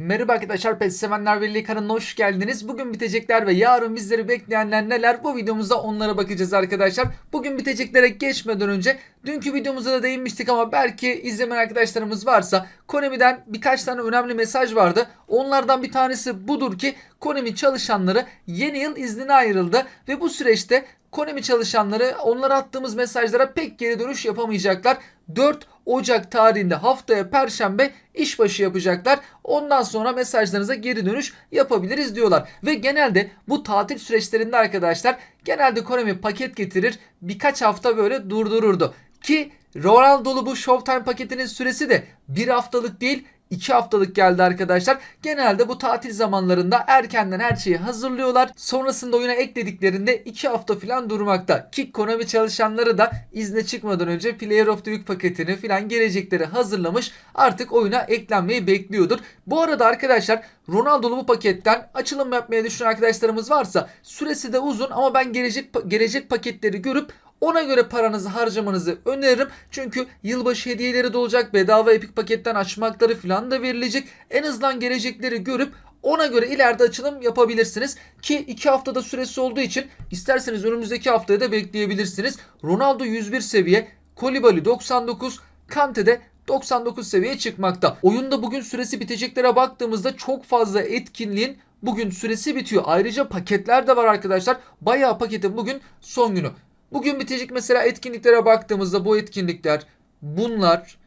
Merhaba arkadaşlar PES Sevenler Birliği kanalına hoş geldiniz. Bugün bitecekler ve yarın bizleri bekleyenler neler? Bu videomuzda onlara bakacağız arkadaşlar. Bugün biteceklere geçmeden önce dünkü videomuzda da değinmiştik ama belki izlemeyen arkadaşlarımız varsa Konami'den birkaç tane önemli mesaj vardı. Onlardan bir tanesi budur ki Konami çalışanları yeni yıl iznine ayrıldı ve bu süreçte Konami çalışanları onlara attığımız mesajlara pek geri dönüş yapamayacaklar. 4 Ocak tarihinde haftaya perşembe işbaşı yapacaklar. Ondan sonra mesajlarınıza geri dönüş yapabiliriz diyorlar. Ve genelde bu tatil süreçlerinde arkadaşlar genelde Konami paket getirir. Birkaç hafta böyle durdururdu. Ki Ronaldo'lu bu Showtime paketinin süresi de bir haftalık değil 2 haftalık geldi arkadaşlar. Genelde bu tatil zamanlarında erkenden her şeyi hazırlıyorlar. Sonrasında oyuna eklediklerinde 2 hafta falan durmakta. Ki Konami çalışanları da izne çıkmadan önce Player of the Week paketini falan gelecekleri hazırlamış. Artık oyuna eklenmeyi bekliyordur. Bu arada arkadaşlar Ronaldo'lu bu paketten açılım yapmaya düşünen arkadaşlarımız varsa süresi de uzun ama ben gelecek gelecek paketleri görüp ona göre paranızı harcamanızı öneririm. Çünkü yılbaşı hediyeleri de olacak. Bedava epik paketten açmakları falan da verilecek. En azından gelecekleri görüp ona göre ileride açılım yapabilirsiniz. Ki 2 haftada süresi olduğu için isterseniz önümüzdeki haftaya da bekleyebilirsiniz. Ronaldo 101 seviye. Kolibali 99. Kante de 99 seviyeye çıkmakta. Oyunda bugün süresi biteceklere baktığımızda çok fazla etkinliğin bugün süresi bitiyor. Ayrıca paketler de var arkadaşlar. Bayağı paketin bugün son günü. Bugün bitecek mesela etkinliklere baktığımızda bu etkinlikler bunlar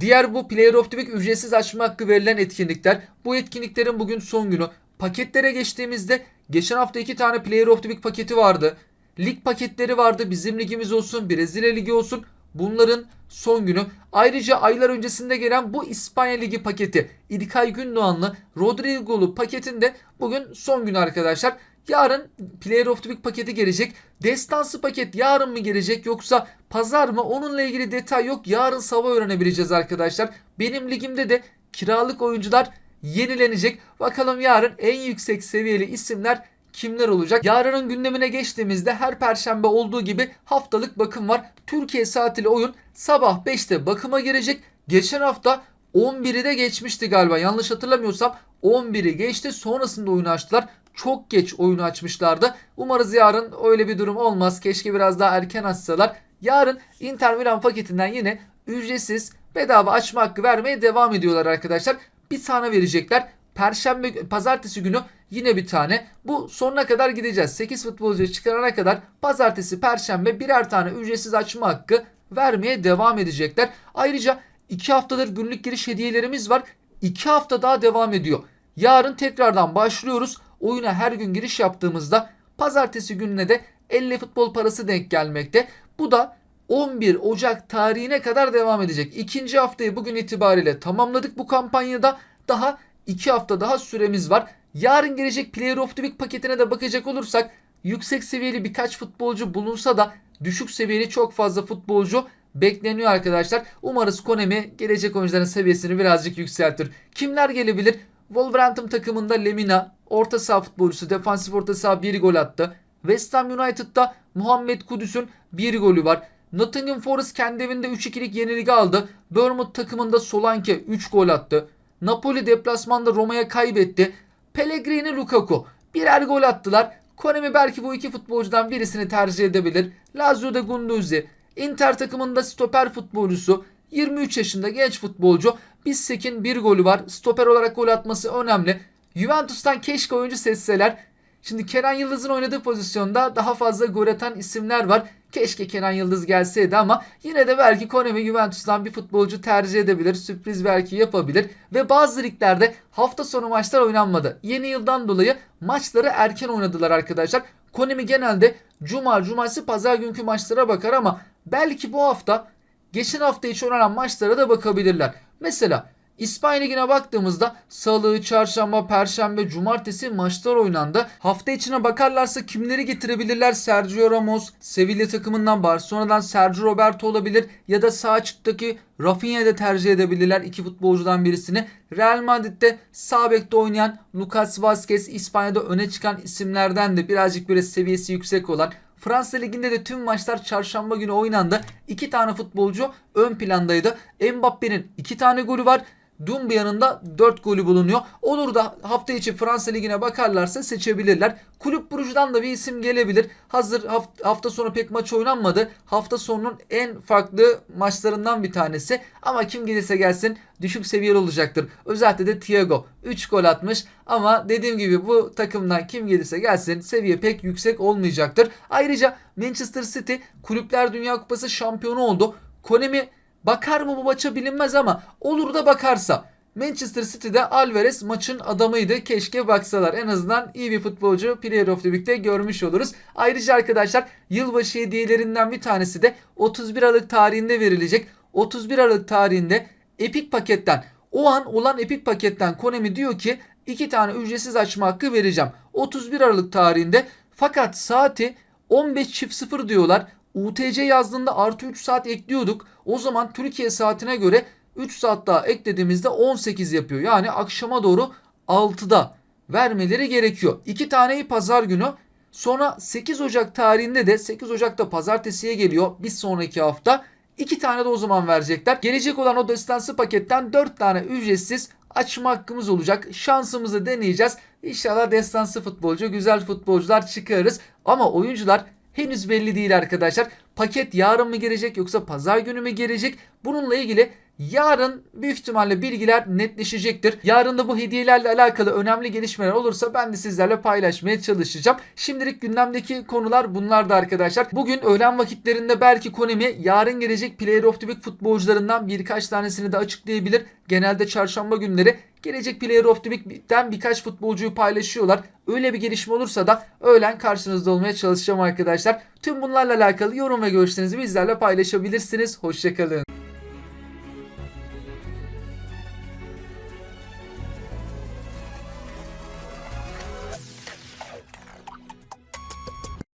diğer bu Player of the Week ücretsiz açma hakkı verilen etkinlikler bu etkinliklerin bugün son günü. Paketlere geçtiğimizde geçen hafta iki tane Player of the Week paketi vardı. Lig paketleri vardı. Bizim ligimiz olsun, Brezilya ligi olsun. Bunların son günü. Ayrıca aylar öncesinde gelen bu İspanya Ligi paketi İlkay Gündoğan'lı Rodrigo'lu paketinde bugün son günü arkadaşlar. Yarın Player of the Week paketi gelecek. Destansı paket yarın mı gelecek yoksa pazar mı? Onunla ilgili detay yok. Yarın sabah öğrenebileceğiz arkadaşlar. Benim ligimde de kiralık oyuncular yenilenecek. Bakalım yarın en yüksek seviyeli isimler kimler olacak? Yarının gündemine geçtiğimizde her perşembe olduğu gibi haftalık bakım var. Türkiye saatiyle oyun sabah 5'te bakıma girecek. Geçen hafta 11'i de geçmişti galiba. Yanlış hatırlamıyorsam 11'i geçti. Sonrasında oyunu açtılar. Çok geç oyunu açmışlardı. Umarız yarın öyle bir durum olmaz. Keşke biraz daha erken açsalar. Yarın Inter Milan paketinden yine ücretsiz bedava açma hakkı vermeye devam ediyorlar arkadaşlar. Bir tane verecekler. Perşembe, pazartesi günü yine bir tane. Bu sonuna kadar gideceğiz. 8 futbolcuyu çıkarana kadar pazartesi, perşembe birer tane ücretsiz açma hakkı vermeye devam edecekler. Ayrıca 2 haftadır günlük giriş hediyelerimiz var. 2 hafta daha devam ediyor. Yarın tekrardan başlıyoruz. Oyuna her gün giriş yaptığımızda pazartesi gününe de 50 futbol parası denk gelmekte. Bu da 11 Ocak tarihine kadar devam edecek. İkinci haftayı bugün itibariyle tamamladık bu kampanyada. Daha 2 hafta daha süremiz var. Yarın gelecek Player of the Week paketine de bakacak olursak yüksek seviyeli birkaç futbolcu bulunsa da düşük seviyeli çok fazla futbolcu bekleniyor arkadaşlar. Umarız Konami gelecek oyuncuların seviyesini birazcık yükseltir. Kimler gelebilir? Wolverhampton takımında Lemina orta saha futbolcusu defansif orta saha bir gol attı. West Ham United'da Muhammed Kudüs'ün bir golü var. Nottingham Forest kendi evinde 3-2'lik yenilgi aldı. Bournemouth takımında Solanke 3 gol attı. Napoli deplasmanda Roma'ya kaybetti. Pellegrini Lukaku birer gol attılar. Konemi belki bu iki futbolcudan birisini tercih edebilir. Lazio'da Gunduzi. Inter takımında stoper futbolcusu. 23 yaşında genç futbolcu. Bissek'in bir golü var. Stoper olarak gol atması önemli. Juventus'tan keşke oyuncu seçseler. Şimdi Kenan Yıldız'ın oynadığı pozisyonda daha fazla gol atan isimler var. Keşke Kenan Yıldız gelseydi ama yine de belki Konami Juventus'tan bir futbolcu tercih edebilir. Sürpriz belki yapabilir. Ve bazı liglerde hafta sonu maçlar oynanmadı. Yeni yıldan dolayı maçları erken oynadılar arkadaşlar. Konami genelde cuma, cumartesi, pazar günkü maçlara bakar ama belki bu hafta geçen hafta içi oynanan maçlara da bakabilirler. Mesela İspanya Ligi'ne baktığımızda salı, çarşamba, perşembe, cumartesi maçlar oynandı. Hafta içine bakarlarsa kimleri getirebilirler? Sergio Ramos, Sevilla takımından Barcelona'dan Sergio Roberto olabilir ya da sağ açıktaki Rafinha'yı da tercih edebilirler iki futbolcudan birisini. Real Madrid'de sağ bekte oynayan Lucas Vazquez İspanya'da öne çıkan isimlerden de birazcık böyle seviyesi yüksek olan Fransa Ligi'nde de tüm maçlar çarşamba günü oynandı. İki tane futbolcu ön plandaydı. Mbappe'nin iki tane golü var. Dumbia'nın da 4 golü bulunuyor. Olur da hafta içi Fransa Ligi'ne bakarlarsa seçebilirler. Kulüp Brugge'dan da bir isim gelebilir. Hazır haft- hafta sonu pek maç oynanmadı. Hafta sonunun en farklı maçlarından bir tanesi. Ama kim gelirse gelsin düşük seviyeli olacaktır. Özellikle de Thiago 3 gol atmış ama dediğim gibi bu takımdan kim gelirse gelsin seviye pek yüksek olmayacaktır. Ayrıca Manchester City Kulüpler Dünya Kupası şampiyonu oldu. Konemi bakar mı bu maça bilinmez ama olur da bakarsa Manchester City'de Alvarez maçın adamıydı. Keşke baksalar. En azından iyi bir futbolcu Player of the Week'te görmüş oluruz. Ayrıca arkadaşlar yılbaşı hediyelerinden bir tanesi de 31 Aralık tarihinde verilecek. 31 Aralık tarihinde Epic paketten o an olan Epic paketten Konami diyor ki iki tane ücretsiz açma hakkı vereceğim. 31 Aralık tarihinde fakat saati 15.00 diyorlar. UTC yazdığında artı 3 saat ekliyorduk. O zaman Türkiye saatine göre 3 saat daha eklediğimizde 18 yapıyor. Yani akşama doğru 6'da vermeleri gerekiyor. İki taneyi pazar günü sonra 8 Ocak tarihinde de 8 Ocak'ta pazartesiye geliyor bir sonraki hafta. İki tane de o zaman verecekler. Gelecek olan o destansı paketten 4 tane ücretsiz açma hakkımız olacak. Şansımızı deneyeceğiz. İnşallah destansı futbolcu, güzel futbolcular çıkarız. Ama oyuncular henüz belli değil arkadaşlar. Paket yarın mı gelecek yoksa pazar günü mü gelecek? Bununla ilgili yarın büyük ihtimalle bilgiler netleşecektir. Yarın da bu hediyelerle alakalı önemli gelişmeler olursa ben de sizlerle paylaşmaya çalışacağım. Şimdilik gündemdeki konular bunlar da arkadaşlar. Bugün öğlen vakitlerinde belki Konami yarın gelecek Player of the Week futbolcularından birkaç tanesini de açıklayabilir. Genelde çarşamba günleri gelecek Player of the Week'ten birkaç futbolcuyu paylaşıyorlar. Öyle bir gelişme olursa da öğlen karşınızda olmaya çalışacağım arkadaşlar. Tüm bunlarla alakalı yorum ve görüşlerinizi bizlerle paylaşabilirsiniz. Hoşçakalın.